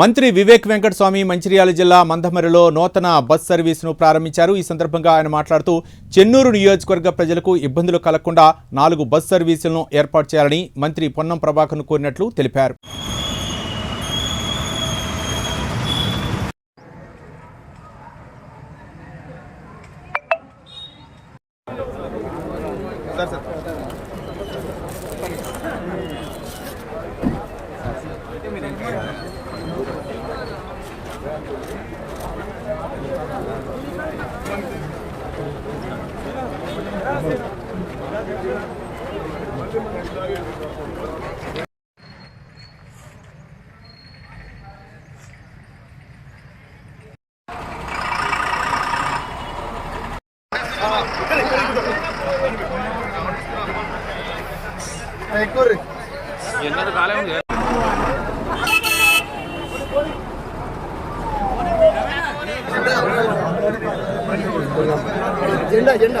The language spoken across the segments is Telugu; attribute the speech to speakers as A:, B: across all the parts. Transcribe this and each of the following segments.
A: మంత్రి వివేక్ వెంకటస్వామి మంచిర్యాల జిల్లా మందమరిలో నూతన బస్ సర్వీసును ప్రారంభించారు. ఈ సందర్భంగా ఆయన మాట్లాడుతూ చెన్నూరు నియోజకవర్గ ప్రజలకు ఇబ్బందులు కలగకుండా నాలుగు బస్ సర్వీసులను ఏర్పాటు చేయాలని మంత్రి పొన్నం ప్రభాకర్ను కోరినట్లు తెలిపారు.
B: ఎన్నో కాలం జెండా జెండా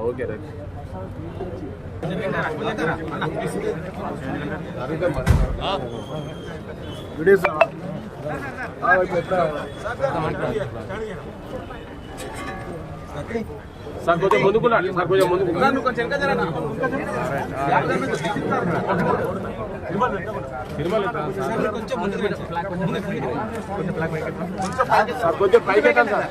B: ఓకే రైట్ సార్ కొంచెం ముందుకున్నాడు సార్ కొంచెం ముందుకు కొంచెం తిరుమల సార్ కొంచెం పైకి సార్.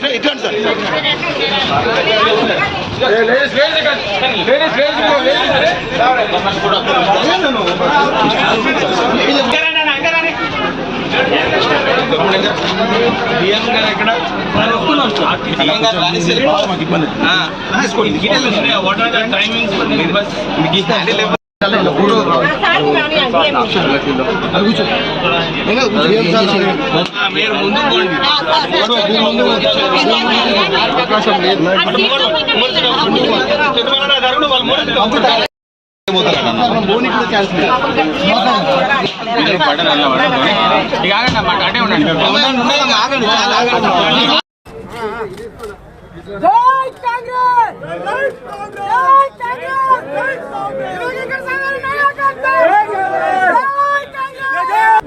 C: సార్ ఇట్లాండి సార్. ఇట్లా సార్
D: మీరు ముందు పోండి ఇక ఆగండి అన్నమాట అటే ఉండండి
E: జై కాంగ్రెస్! జై కాంగ్రెస్! జై కాంగ్రెస్ యోగి సాగర్ నాయకత్వం జై కాంగ్రెస్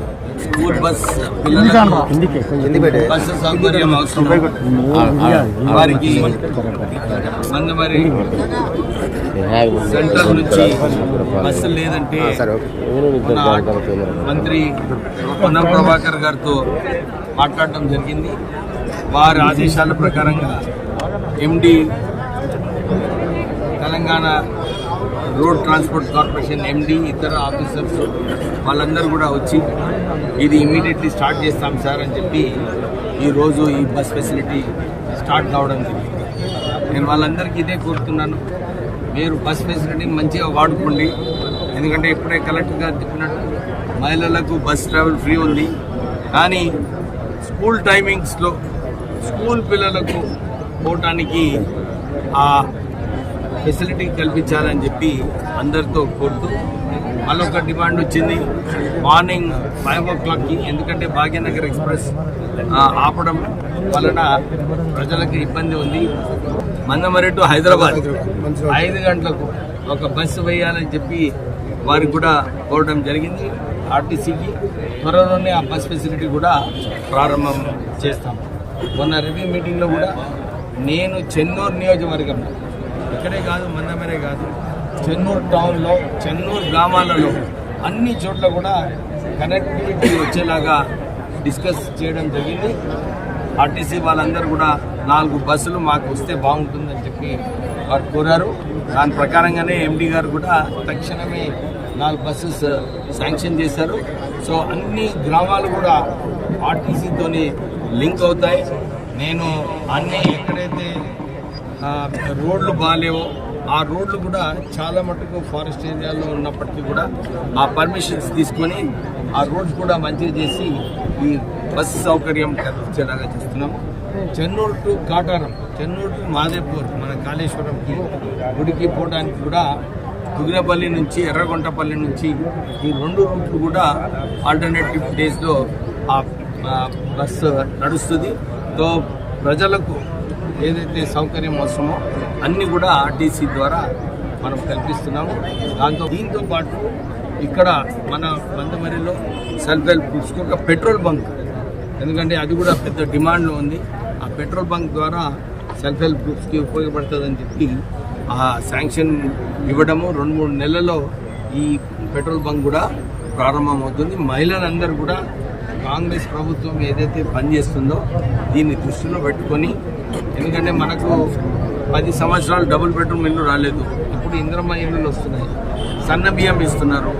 D: స్కూల్ బస్ పిల్లలకు బస్సు సౌకర్యం అవసరం. వారికి మందమరి సెంట్రల్ నుంచి బస్సు లేదంటే మంత్రి పొన్నం ప్రభాకర్ గారితో మాట్లాడటం జరిగింది. వారి ఆదేశాల ప్రకారంగా MD Telangana road transport corporation MD ఇతర ఆఫీసర్స్ వాళ్ళందరూ కూడా వచ్చి ఇది ఇమీడియట్లీ స్టార్ట్ చేస్తాం సార్ అని చెప్పి ఈరోజు ఈ బస్ ఫెసిలిటీ స్టార్ట్ కావడం జరిగింది. నేను వాళ్ళందరికీ ఇదే కోరుతున్నాను. మీరు బస్ ఫెసిలిటీని మంచిగా వాడుకోండి. ఎందుకంటే ఇప్పుడే కలెక్టర్ గారు చెప్పినట్టు మహిళలకు బస్ ట్రావెల్ ఫ్రీ ఉంది. కానీ స్కూల్ టైమింగ్స్లో స్కూల్ పిల్లలకు పోవటానికి ఆ ఫెసిలిటీ కల్పించాలని చెప్పి అందరితో కోరుతూ మళ్ళొక డిమాండ్ వచ్చింది. మార్నింగ్ ఫైవ్ ఓ క్లాక్కి ఎందుకంటే భాగ్యనగర్ ఎక్స్ప్రెస్ ఆ, ఆపడం వలన ప్రజలకు ఇబ్బంది ఉంది. మందమరి టు హైదరాబాద్. ఐదు గంటలకు ఒక బస్సు వేయాలని చెప్పి వారికి కూడా కోరడం జరిగింది. ఆర్టీసీకి త్వరలోనే ఆ బస్ ఫెసిలిటీ కూడా ప్రారంభం చేస్తాం. మొన్న రివ్యూ మీటింగ్లో కూడా నేను చెన్నూరు నియోజకవర్గంలో ఇక్కడే కాదు మందమరే కాదు. చెన్నూరు టౌన్లో చెన్నూరు గ్రామాలలో అన్ని చోట్ల కూడా కనెక్టివిటీ వచ్చేలాగా డిస్కస్ చేయడం జరిగింది. ఆర్టీసీ వాళ్ళందరూ కూడా నాలుగు బస్సులు మాకు వస్తే బాగుంటుందని చెప్పి వారు కోరారు. దాని ప్రకారంగానే ఎండి గారు కూడా తక్షణమే నాలుగు బస్సెస్ uh, శాంక్షన్ చేశారు. సో అన్ని గ్రామాలు కూడా ఆర్టీసీతోని లింక్ అవుతాయి. నేను అన్నీ ఎక్కడైతే రోడ్లు బాగాలేవో ఆ రోడ్లు కూడా చాలా మటుకు ఫారెస్ట్ ఏరియాలో ఉన్నప్పటికీ కూడా ఆ పర్మిషన్స్ తీసుకొని ఆ రోడ్స్ కూడా మంచిగా చేసి ఈ బస్సు సౌకర్యం కల్పించేలాగా చేస్తున్నాము. చెన్నూరు టు కాటారం చెన్నూరు టు మాదేపూర్ మన కాళేశ్వరంకి గుడికి పోవడానికి కూడా తుగినపల్లి నుంచి ఎర్రగొంటపల్లి నుంచి ఈ రెండు రూట్లు కూడా ఆల్టర్నేటివ్ డేస్లో ఆ బస్సు నడుస్తుంది. తో ప్రజలకు ఏదైతే సౌకర్యం అవసరమో అన్నీ కూడా ఆర్టీసీ ద్వారా మనం కల్పిస్తున్నాము. దాంతో దీంతో పాటు ఇక్కడ మన మందమరిలో సెల్ఫ్ హెల్ప్ గ్రూప్స్కి ఒక పెట్రోల్ బంక్. ఎందుకంటే అది కూడా పెద్ద డిమాండ్లో ఉంది. ఆ పెట్రోల్ బంక్ ద్వారా సెల్ఫ్ హెల్ప్ గ్రూప్స్కి ఉపయోగపడుతుందని చెప్పి ఆ శాంక్షన్ ఇవ్వడము రెండు మూడు నెలల్లో ఈ పెట్రోల్ బంక్ కూడా ప్రారంభమవుతుంది. మహిళలందరూ కూడా కాంగ్రెస్ ప్రభుత్వం ఏదైతే పనిచేస్తుందో దీన్ని దృష్టిలో పెట్టుకొని ఎందుకంటే మనకు పది సంవత్సరాలు డబుల్ బెడ్రూమ్ ఇల్లు రాలేదు. ఇప్పుడు ఇంద్రమ్మ ఇల్లులు వస్తున్నాయి. సన్న బియ్యం ఇస్తున్నారు.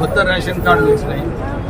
D: కొత్త రేషన్ కార్డులు వచ్చినాయి.